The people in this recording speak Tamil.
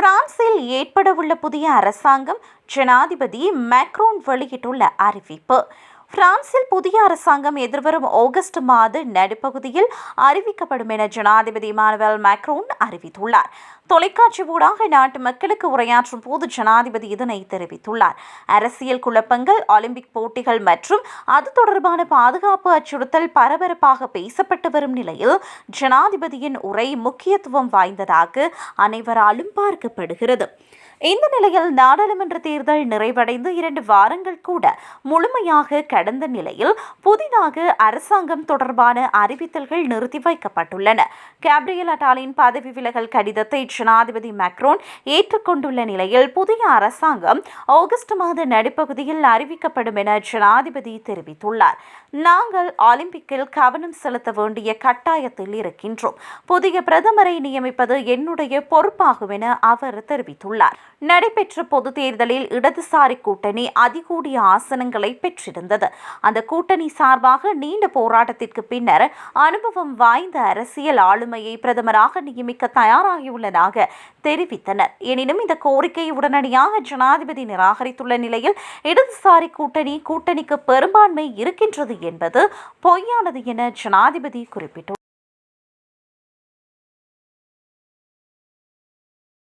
பிரான்சில் ஏற்படவுள்ள புதிய அரசாங்கம் ஜனாதிபதி மேக்ரோன் வெளியிட்டுள்ள அறிவிப்பு. பிரான்சில் புதிய அரசாங்கம் எதிர்வரும் ஆகஸ்ட் மாத நடுப்பகுதியில் அறிவிக்கப்படும் என ஜனாதிபதி இமானுவேல் மேக்ரோன் அறிவித்துள்ளார். தொலைக்காட்சி ஊடாக நாட்டு மக்களுக்கு உரையாற்றும் போது ஜனாதிபதி இதனை தெரிவித்துள்ளார். அரசியல் குழப்பங்கள் ஒலிம்பிக் போட்டிகள் மற்றும் அது தொடர்பான பாதுகாப்பு அச்சுறுத்தல் பரபரப்பாக பேசப்பட்டு வரும் நிலையில் ஜனாதிபதியின் உரை முக்கியத்துவம் வாய்ந்ததாக அனைவராலும் பார்க்கப்படுகிறது. இந்த நிலையில் நாடாளுமன்ற தேர்தல் நிறைவடைந்து இரண்டு வாரங்கள் கூட முழுமையாக கடந்த நிலையில் புதிதாக அரசாங்கம் தொடர்பான அறிவித்தல்கள் நிறுத்தி வைக்கப்பட்டுள்ளன. கேப்ரியல் அட்டாலின் பதவி விலகல் கடிதத்தை ஜனாதிபதி மேக்ரோன் ஏற்றுக்கொண்டுள்ள நிலையில் புதிய அரசாங்கம் ஆகஸ்ட் மாத நடுப்பகுதியில் அறிவிக்கப்படும் என ஜனாதிபதி தெரிவித்துள்ளார். நாங்கள் ஒலிம்பிக்கில் கவனம் செலுத்த வேண்டிய கட்டாயத்தில் இருக்கின்றோம். புதிய பிரதமரை நியமிப்பது என்னுடைய பொறுப்பாகும் என அவர் தெரிவித்துள்ளார். நடைபெற்ற பொது தேர்தலில் இடதுசாரி கூட்டணி அதிகூடிய ஆசனங்களை பெற்றிருந்தது. அந்த கூட்டணி சார்பாக நீண்ட போராட்டத்திற்கு பின்னர் அனுபவம் வாய்ந்த அரசியல் ஆளுமையை பிரதமராக நியமிக்க தயாராகியுள்ளதாக தெரிவித்தனர். எனினும் இந்த கோரிக்கையை உடனடியாக ஜனாதிபதி நிராகரித்துள்ள நிலையில் இடதுசாரி கூட்டணி கூட்டணிக்கு பெரும்பான்மை இருக்கின்றது என்பது பொய்யானது என ஜனாதிபதி குறிப்பிட்டுள்ளார்